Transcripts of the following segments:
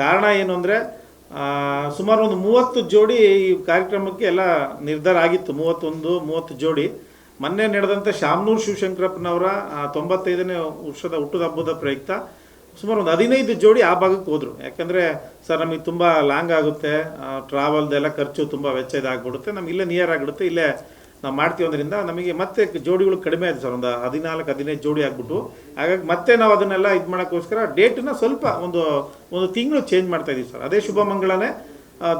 ಕಾರಣ ಏನು ಅಂದರೆ ಸುಮಾರು ಒಂದು ಮೂವತ್ತು ಜೋಡಿ ಈ ಕಾರ್ಯಕ್ರಮಕ್ಕೆ ಎಲ್ಲ ನಿರ್ಧಾರ ಆಗಿತ್ತು. ಮೂವತ್ತೊಂದು, ಮೂವತ್ತು ಜೋಡಿ. ಮೊನ್ನೆ ನಡೆದಂಥ ಶಾಮನೂರು ಶಿವಶಂಕರಪ್ಪನವರ ತೊಂಬತ್ತೈದನೇ ವರ್ಷದ ಹುಟ್ಟದ ಹಬ್ಬದ ಪ್ರಯುಕ್ತ ಸುಮಾರು ಒಂದು ಹದಿನೈದು ಜೋಡಿ ಆ ಭಾಗಕ್ಕೆ ಹೋದರು. ಯಾಕಂದರೆ, ಸರ್, ನಮಗೆ ತುಂಬ ಲಾಂಗ್ ಆಗುತ್ತೆ. ಟ್ರಾವೆಲ್ದೆಲ್ಲ ಖರ್ಚು ತುಂಬ ವೆಚ್ಚ ಇದಾಗ್ಬಿಡುತ್ತೆ. ನಮ್ಗೆ ಇಲ್ಲೇ ನಿಯರ್ ಆಗಿಬಿಡುತ್ತೆ ಇಲ್ಲೇ ನಾವು ಮಾಡ್ತೀವಿ ಅದರಿಂದ ನಮಗೆ ಮತ್ತೆ ಜೋಡಿಗಳು ಕಡಿಮೆ ಆಯ್ತು ಸರ್, ಒಂದು ಹದಿನಾಲ್ಕು, ಹದಿನೈದು ಜೋಡಿ ಆಗ್ಬಿಟ್ಟು. ಹಾಗಾಗಿ ಮತ್ತೆ ನಾವು ಅದನ್ನೆಲ್ಲ ಇದು ಮಾಡೋಕ್ಕೋಸ್ಕರ ಡೇಟನ್ನ ಸ್ವಲ್ಪ ಒಂದು ಒಂದು ತಿಂಗಳು ಚೇಂಜ್ ಮಾಡ್ತಾ ಇದ್ದೀವಿ ಸರ್. ಅದೇ ಶುಭ ಮಂಗಳನೇ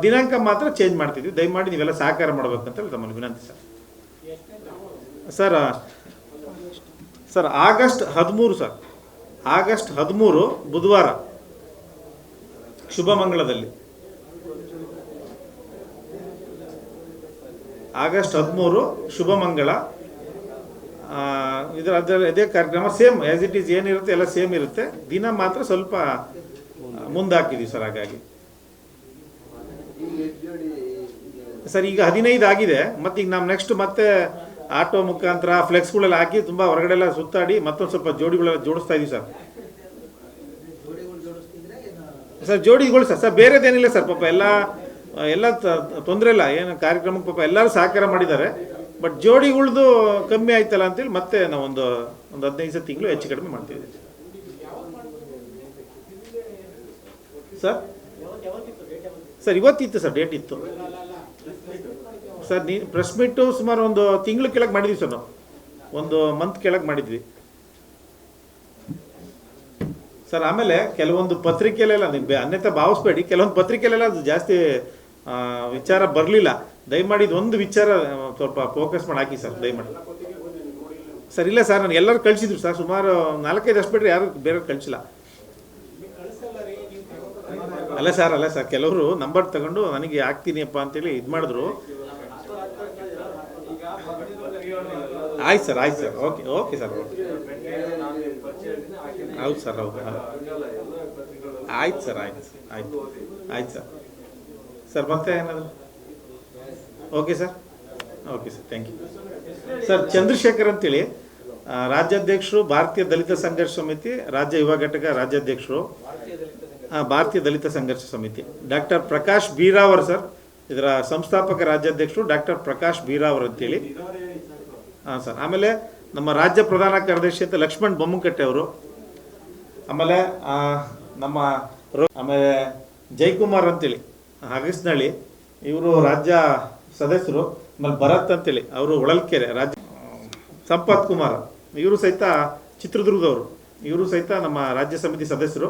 ದಿನಾಂಕ ಮಾತ್ರ ಚೇಂಜ್ ಮಾಡ್ತಿದ್ವಿ ದಯಮಾಡಿ ನೀವೆಲ್ಲ ಸಹಕಾರ ಮಾಡ್ಬೇಕಂತ ಹೇಳಿ ವಿನಂತಿ ಸರ್. ಸರ್ ಸರ್, ಆಗಸ್ಟ್ ಹದಿಮೂರು ಸರ್. ಆಗಸ್ಟ್ ಹದಿಮೂರು ಬುಧವಾರ ಶುಭ ಮಂಗಳದಲ್ಲಿ. ಆಗಸ್ಟ್ ಹದಿಮೂರು ಶುಭಮಂಗಳ ಇದರ ಅದರಲ್ಲಿ ಇದೇ ಕಾರ್ಯಕ್ರಮ ಸೇಮ್ ಆ್ಯಸ್ ಇಟ್ ಈಸ್ ಏನಿರುತ್ತೆ ಎಲ್ಲ ಸೇಮ್ ಇರುತ್ತೆ. ದಿನ ಮಾತ್ರ ಸ್ವಲ್ಪ ಮುಂದಾಕಿದ್ದೀವಿ ಸರ್ ಹಾಗಾಗಿ. ಸರ್, ಈಗ ಹದಿನೈದು ಆಗಿದೆ. ಮತ್ತೆ ಈಗ ನಾವು ನೆಕ್ಸ್ಟ್ ಮತ್ತೆ ಆಟೋ ಮುಖಾಂತರ ಫ್ಲೆಕ್ಸ್ಗಳೆಲ್ಲ ಹಾಕಿ ತುಂಬ ಹೊರಗಡೆ ಎಲ್ಲ ಸುತ್ತಾಡಿ ಮತ್ತೊಂದು ಸ್ವಲ್ಪ ಜೋಡಿಗಳೆಲ್ಲ ಜೋಡಿಸ್ತಾ ಇದೀವಿ ಸರ್. ಸರ್, ಜೋಡಿಗಳು ಸರ್ ಸರ್, ಬೇರೆದೇನಿಲ್ಲ ಸರ್ ಪಾಪ. ಎಲ್ಲ ಎಲ್ಲ ತೊಂದರೆ ಇಲ್ಲ. ಏನು ಕಾರ್ಯಕ್ರಮಕ್ಕೆ ಪಾಪ ಎಲ್ಲರೂ ಸಹಕಾರ ಮಾಡಿದ್ದಾರೆ. ಬಟ್ ಜೋಡಿಗಳ್ದು ಕಮ್ಮಿ ಆಯ್ತಲ್ಲ ಅಂತೇಳಿ ಮತ್ತೆ ನಾವೊಂದು ಒಂದು ಹದಿನೈದು ಸಹ ತಿಂಗಳು ಹೆಚ್ಚು ಕಡಿಮೆ ಮಾಡ್ತೀವಿ. ಸರ್ ಸರ್ ಇವತ್ತಿತ್ತು ಸರ್ ಡೇಟ್ ಇತ್ತು. ಸರ್ ನೀ ಪ್ರೆಸ್ ಮೀಟು ಸುಮಾರು ಒಂದು ತಿಂಗಳು ಕೆಳಗೆ ಮಾಡಿದ್ವಿ ಸರ್ ನಾವು. ಒಂದು ಮಂತ್ ಕೆಳಗೆ ಮಾಡಿದ್ವಿ. ಸರ್ ಆಮೇಲೆ ಕೆಲವೊಂದು ಪತ್ರಿಕೆಲೆಲ್ಲ ನೀವು ಅನ್ಯತಾ ಭಾವಿಸ್ಬೇಡಿ. ಕೆಲವೊಂದು ಪತ್ರಿಕೆಲೆಲ್ಲ ಅದು ಜಾಸ್ತಿ ವಿಚಾರ ಬರಲಿಲ್ಲ. ದಯಮಾಡಿ ಒಂದು ವಿಚಾರ ಸ್ವಲ್ಪ ಫೋಕಸ್ ಮಾಡಿ ಹಾಕಿ ಸರ್, ದಯಮಾಡಿ. ಸರ್, ಇಲ್ಲ ಸರ್, ನಾನು ಎಲ್ಲರೂ ಕಳಿಸಿದ್ರು ಸರ್, ಸುಮಾರು ನಾಲ್ಕೈದು ಅಷ್ಟು ಬಿಟ್ಟರೆ ಯಾರು ಬೇರೆ ಕಳಿಸಿಲ್ಲ. ಅಲ್ಲ ಸರ್ ಅಲ್ಲ ಸರ್, ಕೆಲವರು ನಂಬರ್ ತಗೊಂಡು ನನಗೆ ಹಾಕ್ತೀನಿಯಪ್ಪ ಅಂತೇಳಿ ಇದು ಮಾಡಿದ್ರು. ಆಯ್ತು ಸರ್ ಆಯ್ತು ಸರ್, ಓಕೆ ಓಕೆ ಸರ್ ಹೌದು ಸರ್, ಹೌದು. ಆಯ್ತು ಸರ್, ಆಯ್ತು ಆಯ್ತು ಆಯ್ತು ಸರ್. ಸರ್ ಬರ್ತಾ ಏನಾದ್ರು? Okay sir okay sir thank you sir Chandrashekhar ಅಂತೇಳಿ ರಾಜ್ಯಾಧ್ಯಕ್ಷರು, ಭಾರತೀಯ ದಲಿತ ಸಂಘರ್ಷ ಸಮಿತಿ, ರಾಜ್ಯ ಯುವ ಘಟಕ ರಾಜ್ಯಾಧ್ಯಕ್ಷರು ಭಾರತೀಯ ದಲಿತ ಸಂಘರ್ಷ ಸಮಿತಿ. ಡಾಕ್ಟರ್ ಪ್ರಕಾಶ್ ಬೀರಾವರ್ ಸರ್ ಇದರ ಸಂಸ್ಥಾಪಕ ರಾಜ್ಯಾಧ್ಯಕ್ಷರು ಡಾಕ್ಟರ್ ಪ್ರಕಾಶ್ ಬೀರಾವರ್ ಅಂತೇಳಿ. ಹಾಂ ಸರ್ ಆಮೇಲೆ ನಮ್ಮ ರಾಜ್ಯ ಪ್ರಧಾನ ಕಾರ್ಯದರ್ಶಿ ಅಂತ ಲಕ್ಷ್ಮಣ್ ಬೊಮ್ಮಕಟ್ಟೆ ಅವರು. ಆಮೇಲೆ ನಮ್ಮ ಆಮೇಲೆ ಜೈಕುಮಾರ್ ಅಂತೇಳಿ. ಹಗಸ್ನಳ್ಳಿ, ಇವರು ರಾಜ್ಯ ಸದಸ್ಯರು, ಆಮೇಲೆ ಭರತ್ ಅಂತೇಳಿ, ಅವರು ಹೊಳಲ್ಕೆರೆ ರಾಜ್ಯ. ಸಂಪತ್ ಕುಮಾರ್, ಇವರು ಸಹಿತ ಚಿತ್ರದುರ್ಗದವರು ಇವರು ಸಹಿತ ನಮ್ಮ ರಾಜ್ಯ ಸಮಿತಿ ಸದಸ್ಯರು.